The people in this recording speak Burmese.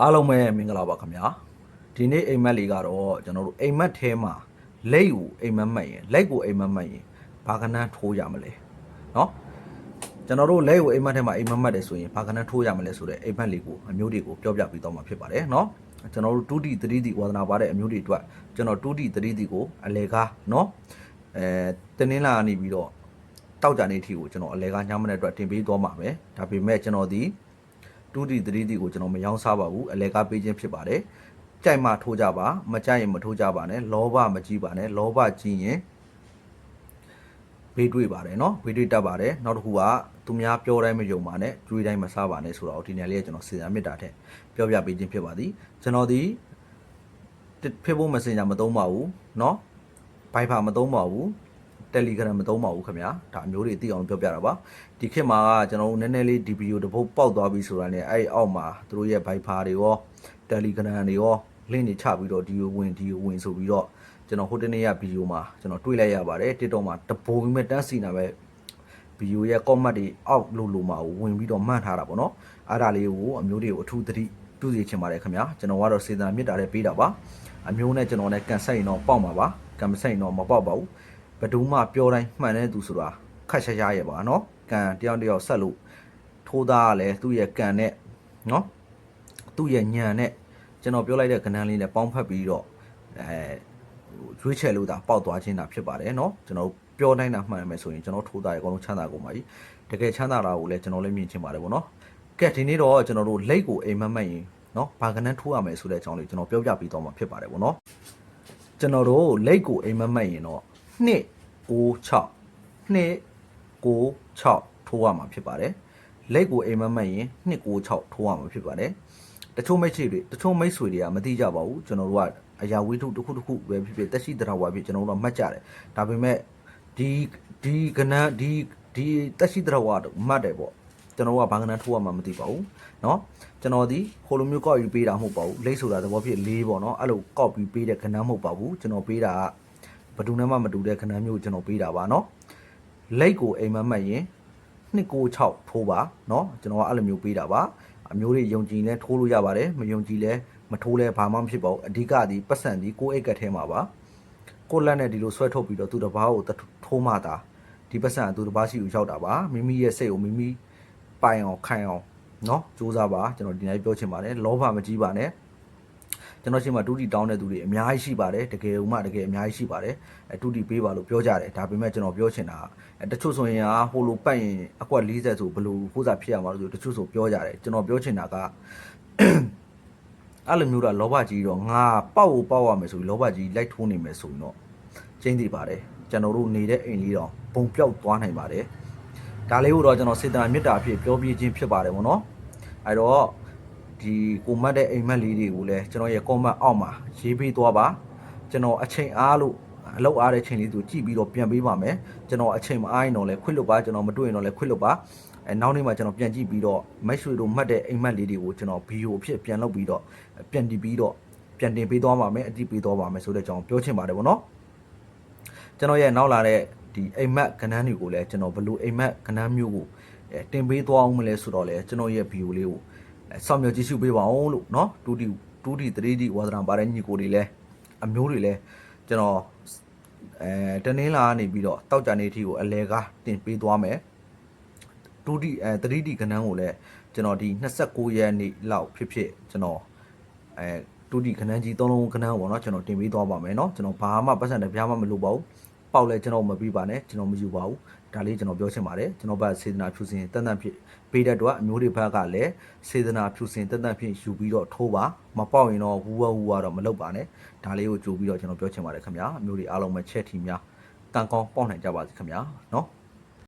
အားလုံးပဲမင်္ဂလာပါခင်ဗျာဒီနေ့အိမ်မက်လေးကတော့ကျွန်တော်တို့အိမ်မက်ထဲမှာလက်ကိုအိမ်မက်မှတ်ရင်လက်ကိုအိမ်မက်မှတ်ရင်ဘာကနန်းထိုးရမလဲเนาะကျွန်တော်တို့လက်ကိုအိမ်မက်ထဲမှာအိမ်မက်မှတ်တယ်ဆိုရင်ဘာကနန်းထိုးရမလဲဆိုတော့အိမ်မက်လေးကိုအမျိုးတွေကိုပြောပြပြီးတော့မှာဖြစ်ပါတယ်เนาะကျွန်တော်တို့ 2D 3D ဝါသနာပါတဲ့အမျိုးတွေအတွက်ကျွန်တော် 2D 3D ကိုအလဲကားเนาะအဲတင်းနှင်းလာနေပြီးတော့တောက်ကြနေအထိကိုကျွန်တော်အလဲကားညမတဲ့အတွက်တင်ပေးသွားမှာပဲဒါပေမဲ့ကျွန်တော်ဒီ 2D 3D ကိုကျွန်တော်မရောင်းစားပါဘူးအလဲကားပေးခြင်းဖြစ်ပါတယ်ကြိုက်မှထိုးကြပါမကြိုက်ရင်မထိုးကြပါနဲ့လောဘမကြီးပါနဲ့လောဘကြီးရင်ဘေးတွေ့ပါတယ်เนาะဘေးတွေ့တတ်ပါတယ်နောက်တစ်ခုကသူများပြောတိုင်းမယုံပါနဲ့ကြွေးတိုင်းမစားပါနဲ့ဆိုတော့ဒီနေ့လေးကကျွန်တော်စေတနာမေတ္တာထက်ပြောပြပေးခြင်းဖြစ်ပါသည်ကျွန်တော်ဒီ Facebook Messenger မသုံးပါဘူးเนาะ Viber မသုံးပါဘူး Telegram မသုံးပါဘူးခင်ဗျာဒါအမျိုးတွေသိအောင်ပြောပြတာပါဒီခေတ်မှာကကျွန်တော်တို့နည်းနည်းလေးဒီဗီဒီယိုတစ်ပုတ်ပေါက်သွားပြီဆိုတာနဲ့အဲ့ဒီအောက်မှာသူတို့ရဲ့ Viber တွေရော Telegram တွေရော link တွေချပြီးတော့ဒီကိုဝင်ဒီကိုဝင်ဆိုပြီးတော့ကျွန်တော်ဟိုတနေ့ကဗီဒီယိုမှာကျွန်တော်တွေ့လိုက်ရပါတယ် TikTok မှာတပုံပြီးမဲ့တန်းစီနာပဲဗီဒီယိုရဲ့ comment တွေအောက်လို့လို့မှာဝင်ပြီးတော့မှတ်ထားတာပေါ့နော်အဲ့ဒါလေးကိုအမျိုးတွေကိုအထူးသတိပြုစီချင်ပါတယ်ခင်ဗျာကျွန်တော်ကတော့စေတနာမေတ္တာနဲ့ပေးတာပါအမျိုးနဲ့ကျွန်တော်နဲ့ကန်ဆက်ရင်တော့ပေါက်မှာပါကန်မဆက်ရင်တော့မပေါက်ပါဘူး ဘယ်သူမှပြောတိုင်းမှန်တဲ့သူဆိုတာခက်ရှားရှားရဲ့ပါနော်ကံတယောက်တယောက်ဆက်လို့ထိုးသားကလည်းသူ့ရဲ့ကံနဲ့နော်သူ့ရဲ့ညံနဲ့ကျွန်တော်ပြောလိုက်တဲ့ကဏ္ဍလေးနဲ့ပေါင်းဖက်ပြီးတော့အဲရွေးချယ်လို့ဒါပေါက်သွားခြင်းတာဖြစ်ပါတယ်နော်ကျွန်တော်ပြောတိုင်းတာမှန်ရမယ်ဆိုရင်ကျွန်တော်ထိုးသားရဲ့အကုန်လုံးချမ်းသာကုန်ပါပြီတကယ်ချမ်းသာတာကိုလည်းကျွန်တော်လည်းမြင်ချင်ပါတယ်ဗောနော်ကဲဒီနေ့တော့ကျွန်တော်တို့လက်ကိုအိမ်မက်မက်ရင်နော်ဘာကဏ္ဍထိုးရမယ်ဆိုတဲ့အကြောင်းလေးကျွန်တော်ပြောပြပြီးတော့မှာဖြစ်ပါတယ်ဗောနော်ကျွန်တော်တို့လက်ကိုအိမ်မက်မက်ရင်တော့ 2 6 2 6ထိုးရမှာဖြစ်ပါတယ်လက်ကိုအိမ်မက်မက်ရင်2 6ထိုးရမှာဖြစ်ပါတယ်တချို့မိတ်ဆွေတွေတချို့မိတ်ဆွေတွေကမသိကြပါဘူးကျွန်တော်တို့ကအရာဝိထုတစ်ခုတစ်ခုပဲဖြစ်ဖြစ်တက်ရှိတရားဝါဖြစ်ကျွန်တော်တို့ကမှတ်ကြတယ်ဒါပေမဲ့ဒီဒီကနန်းဒီဒီတက်ရှိတရားဝါမှတ်တယ်ပေါ့ကျွန်တော်တို့ကဘာကနန်းထိုးရမှာမသိပါဘူးเนาะကျွန်တော်ဒီဟိုလိုမျိုးကောက်ယူပေးတာမဟုတ်ပါဘူးလိတ်ဆိုတာသဘောဖြစ်လေးပေါ့เนาะအဲ့လိုကောက်ပြီးပေးတဲ့ကနန်းမဟုတ်ပါဘူးကျွန်တော်ပေးတာက ဘယ်သူနဲ့မှမတူတဲ့ခဏမျိုးကျွန်တော်ပေးတာပါနော်လက်ကိုအိမ်မက်မှတ်ရင်296ထိုးပါနော်ကျွန်တော်ကအဲ့လိုမျိုးပေးတာပါအမျိုးတွေယုံကြည်လဲထိုးလို့ရပါတယ်မယုံကြည်လဲမထိုးလဲဘာမှမဖြစ်ပါဘူးအဓိကဒီပတ်စံဒီကိုအိတ်ကထဲမှာပါကိုလက်နဲ့ဒီလိုဆွဲထုတ်ပြီးတော့သူတစ်ပါးကိုထိုးမှတာဒီပတ်စံကသူတစ်ပါးရှိကိုရောက်တာပါမိမိရဲ့စိတ်ကိုမိမိပိုင်အောင်ခိုင်အောင်နော်စူးစမ်းပါကျွန်တော်ဒီနေ့ပြောချင်ပါတယ်လောဘမကြီးပါနဲ့ ကျွန်တော်ရှိမှတူတီတောင်းတဲ့သူတွေအများကြီးရှိပါတယ်တကယ်ဥမှတကယ်အများကြီးရှိပါတယ်အဲတူတီပေးပါလို့ပြောကြတယ်ဒါပေမဲ့ကျွန်တော်ပြောချင်တာကအဲတချို့ဆိုရင်ဟာဟိုလိုပတ်ရင်အကွက်40ဆိုဘယ်လိုဟိုးစားဖြစ်ရမှာလို့ဆိုတချို့ဆိုပြောကြတယ်ကျွန်တော်ပြောချင်တာကအဲ့လိုမျိုးတော့လောဘကြီးတော့ငါပေါက်ကိုပေါက်ရမယ်ဆိုပြီးလောဘကြီးလိုက်ထိုးနေမယ်ဆိုရင်တော့ကျင်းတည်ပါတယ်ကျွန်တော်တို့နေတဲ့အိမ်လေးတော့ပုံပြောက်သွားနိုင်ပါတယ်ဒါလေးကိုတော့ကျွန်တော်စေတနာမေတ္တာအဖြစ်ပြောပြခြင်းဖြစ်ပါတယ်ဗောနော်အဲ့တော့ ဒီကိုမတ်တဲ့အိမ်မက်လေးတွေကိုလည်းကျွန်တော်ရဲ့ comment အောက်မှာရေးပေးသွားပါကျွန်တော်အချိန်အားလို့အလောက်အားတဲ့ချိန်လေးသူကြည့်ပြီးတော့ပြန်ပေးပါမယ်ကျွန်တော်အချိန်မအားရင်တော့လည်းခွင့်လွတ်ပါကျွန်တော်မတွေ့ရင်တော့လည်းခွင့်လွတ်ပါအဲနောက်နေ့မှကျွန်တော်ပြန်ကြည့်ပြီးတော့မိတ်ဆွေတို့မှတ်တဲ့အိမ်မက်လေးတွေကိုကျွန်တော်ဗီဒီယိုအဖြစ်ပြန်လုပ်ပြီးတော့ပြန်တည်ပြီးတော့ပြန်တင်ပေးသွားပါမယ်အတိပေးသွားပါမယ်ဆိုတဲ့အကြောင်းပြောချင်ပါတယ်ဗောနော်ကျွန်တော်ရဲ့နောက်လာတဲ့ဒီအိမ်မက်ကဏ္ဍတွေကိုလည်းကျွန်တော်ဘယ်လိုအိမ်မက်ကဏ္ဍမျိုးကိုအဲတင်ပေးသွားအောင်မလဲဆိုတော့လေကျွန်တော်ရဲ့ဗီဒီယိုလေးကို အဲစောင့်မျှော်ကြည့်ရှုပေးပါအောင်လို့เนาะ 2D 2D 3D ဝါသနာပါတဲ့ညီကိုတွေလည်းအမျိုးတွေလည်းကျွန်တော်အဲတနင်းလာကနေပြီးတော့တောက်ကြနေအထိကိုအလဲကားတင်ပေးသွားမယ် 2D အဲ 3D ကဏ္ဍကိုလည်းကျွန်တော်ဒီ29ရက်နေ့လောက်ဖြစ်ဖြစ်ကျွန်တော်အဲ 2D ကဏ္ဍကြီးသုံးလုံးကဏ္ဍကိုပေါ့နော်ကျွန်တော်တင်ပေးသွားပါမယ်เนาะကျွန်တော်ဘာမှပတ်စံတစ်ပြားမှမလုပ်ပါဘူး ပေါက်လဲကျွန်တော်မပြီးပါနဲ့ကျွန်တော်မယူပါဘူးဒါလေးကျွန်တော်ပြောချင်ပါတယ်ကျွန်တော်ဘက်စေတနာဖြူစင်တန်တန်ဖြစ်ပေးတဲ့တော့အမျိုးတွေဘက်ကလည်းစေတနာဖြူစင်တန်တန်ဖြစ်ယူပြီးတော့ထိုးပါမပေါက်ရင်တော့ဝူဝဝူဝတော့မလုပ်ပါနဲ့ဒါလေးကိုကြိုးပြီးတော့ကျွန်တော်ပြောချင်ပါတယ်ခင်ဗျာအမျိုးတွေအားလုံးပဲချက်ထီများကံကောင်းပေါက်နိုင်ကြပါစေခင်ဗျာနော်